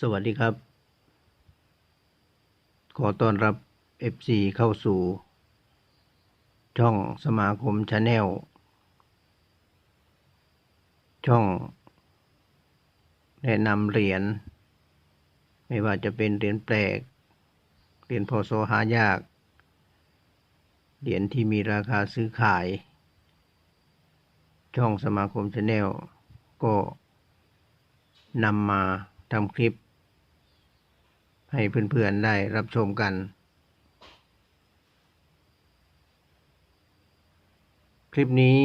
สวัสดีครับ ขอต้อนรับ FC เข้าสู่ ช่องสมาคมชาแนล ช่อง แนะนำเหรียญ ไม่ว่าจะเป็นเหรียญแปลก เหรียญพอโซหายาก เหรียญที่มีราคาซื้อขาย ช่องสมาคมชาแนลก็นำมาทำคลิป ให้เพื่อนๆได้รับชมกัน คลิปนี้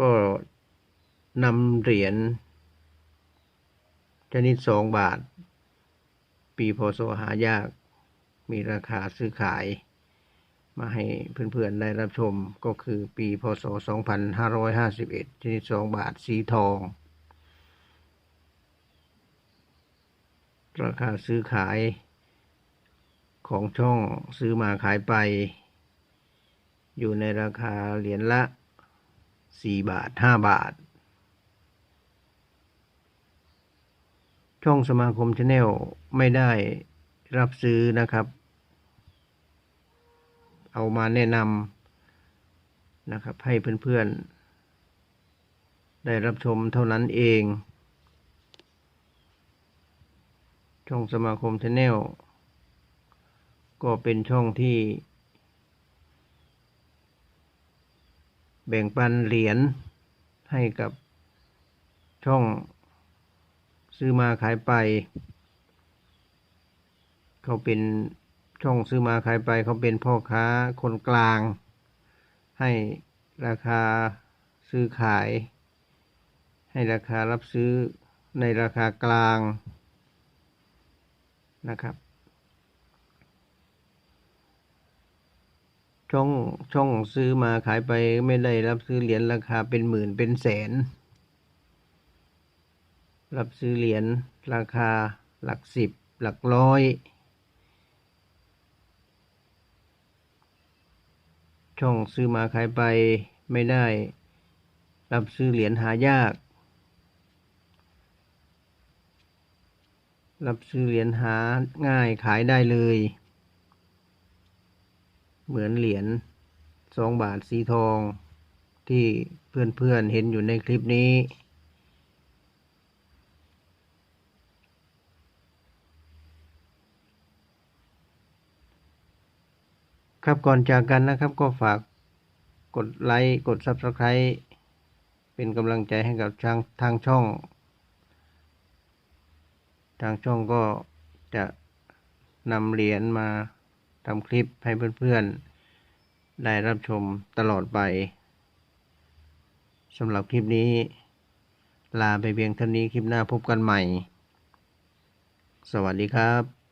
ก็นำเหรียญชนิดสองบาท ปีพศหายาก มีราคาซื้อขาย มาให้เพื่อนๆได้รับชมก็คือปีพศ 2551 ชนิดสองบาทสีทอง ราคาซื้อขายของช่องซื้อมาขายไป อยู่ในราคาเหรียญละ 4 บาท 5 บาท ช่องสมาคมชาแนลไม่ได้รับซื้อนะครับ เอามาแนะนำนะครับให้เพื่อนๆ ได้รับชมเท่านั้นเอง ช่องสมาคมชาแนลก็เป็นช่องที่ แบ่งปันเหรียญให้กับช่องซื้อมาขายไป เขาเป็นช่องซื้อมาขายไป เขาเป็นพ่อค้าคนกลาง ให้ราคาซื้อขาย ให้ราคารับซื้อในราคากลาง นะครับช่องช่องซื้อมาขายไปไม่ได้รับซื้อเหรียญราคาเป็นหมื่นเป็นแสน รับซื้อเหรียญราคาหลักสิบหลักร้อย ช่องซื้อมาขายไปไม่ได้ รับซื้อเหรียญหายาก รับซื้อเหรียญหาง่ายขายได้เลย เหมือนเหรียญสองบาทสีทอง ที่เพื่อนๆเห็นอยู่ในคลิปนี้ ครับก่อนจากกันนะครับก็ฝากกดไลค์ กด Subscribe เป็นกำลังใจให้กับทางทางช่อง ทางช่องก็จะนำเหรียญมาทำคลิปให้เพื่อนๆ ได้รับชมตลอดไปสำหรับคลิปนี้ ลาไปเพียงเท่านี้คลิปหน้าพบกันใหม่ สวัสดีครับ